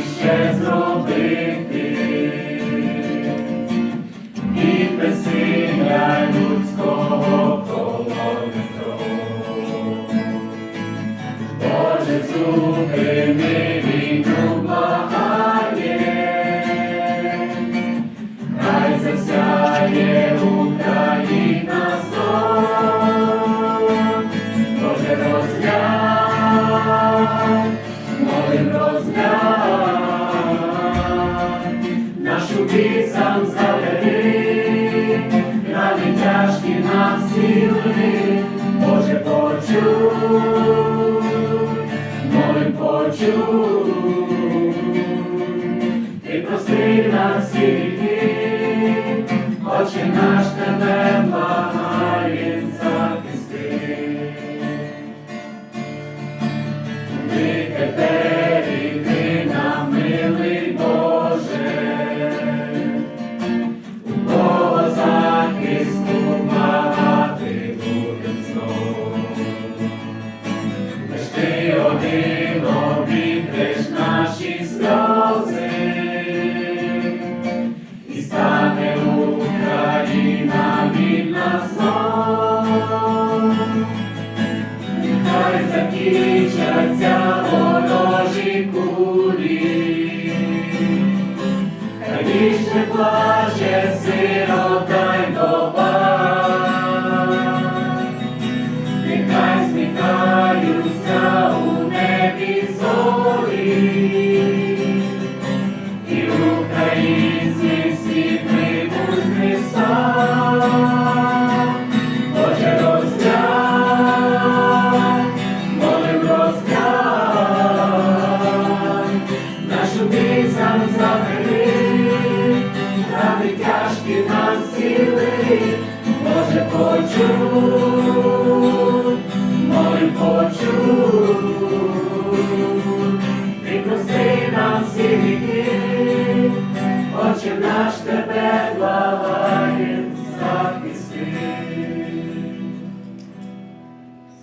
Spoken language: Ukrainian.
ще зробити, від безсилля людського полони кров. Боже зупини війну благає, хай засяє у сам заведи, навіть тяжкі нам сили, Боже почуй, молим почуй, ти прости нас і. Свідчаться ворожі кулі, хай вічне плаче. arrasta